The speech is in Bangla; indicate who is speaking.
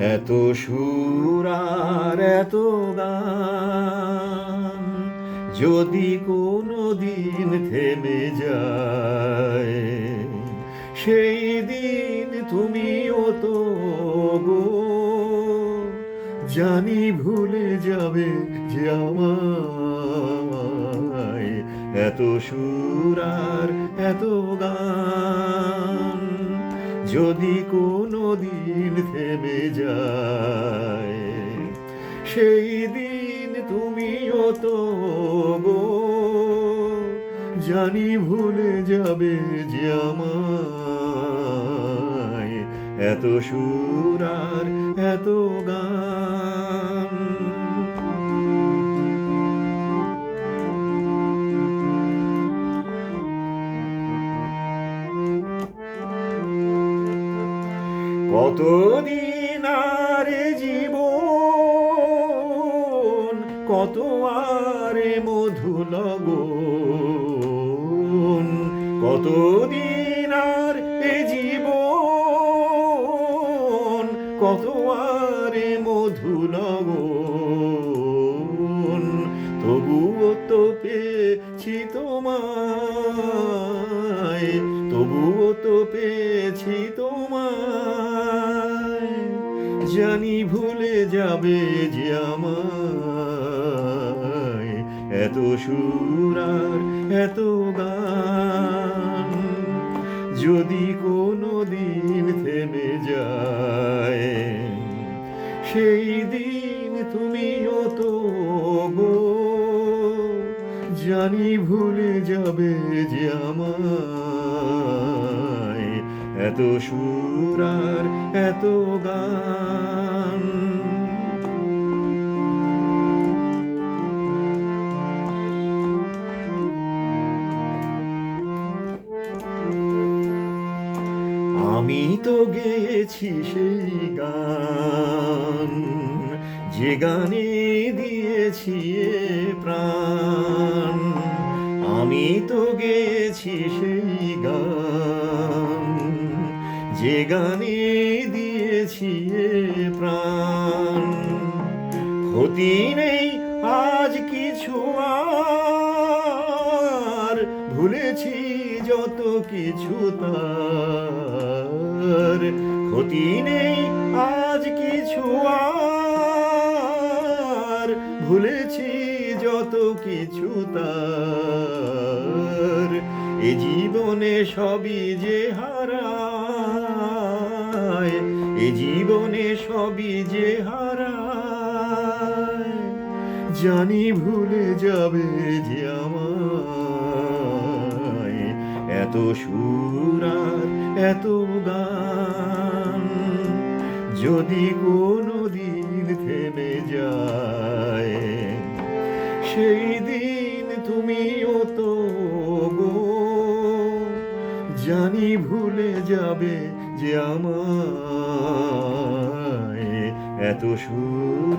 Speaker 1: এত সুর আর এত গান যদি কোনো দিন থেমে যায়, সেই দিন তুমিও তো গো জানি ভুলে যাবে যে আমায়। এত সুর আর এত গান যদি কোনো দিন থেমে যায়। সেই দিন তুমি অত গো, জানি ভুলে যাবে যে আমার এত সুর আর এত কতদিন আর জীবন, কত আরে মধু লগন কতদিন আর জীবন, কত আরে মধু লগন তবুও তো পেয়েছি তোমায়, তবুও তো পেয়েছি তোমায়। জানি ভুলে যাবে যে আমায়। এত সুর আর এত গান যদি কোনো দিন থেমে যায়, সেই দিন তুমিও তো গো। জানি ভুলে যাবে যে আমায়। এত সুর আর এত গান। আমি তো গেয়েছি সেই গান, যে গানে দিয়েছি প্রাণ। আমি তো গেয়েছি সেই গান। যে গানে দিয়েছি প্রাণ। ক্ষতি নেই আজ কিছু আর, ভুলেছি যত কিছু তার। ক্ষতি নেই আজ কিছু আর, ভুলেছি যত কিছু তার। এ জীবনে সবই যে হারায় এ জীবনে সবই যে হারায়, জানি ভুলে যাবে যে আমায়। এত সুরার এত গান, যদি কোনো দিন থেমে যায়, সেই দিন জানি ভুলে যাবে যে আমায় এত সুর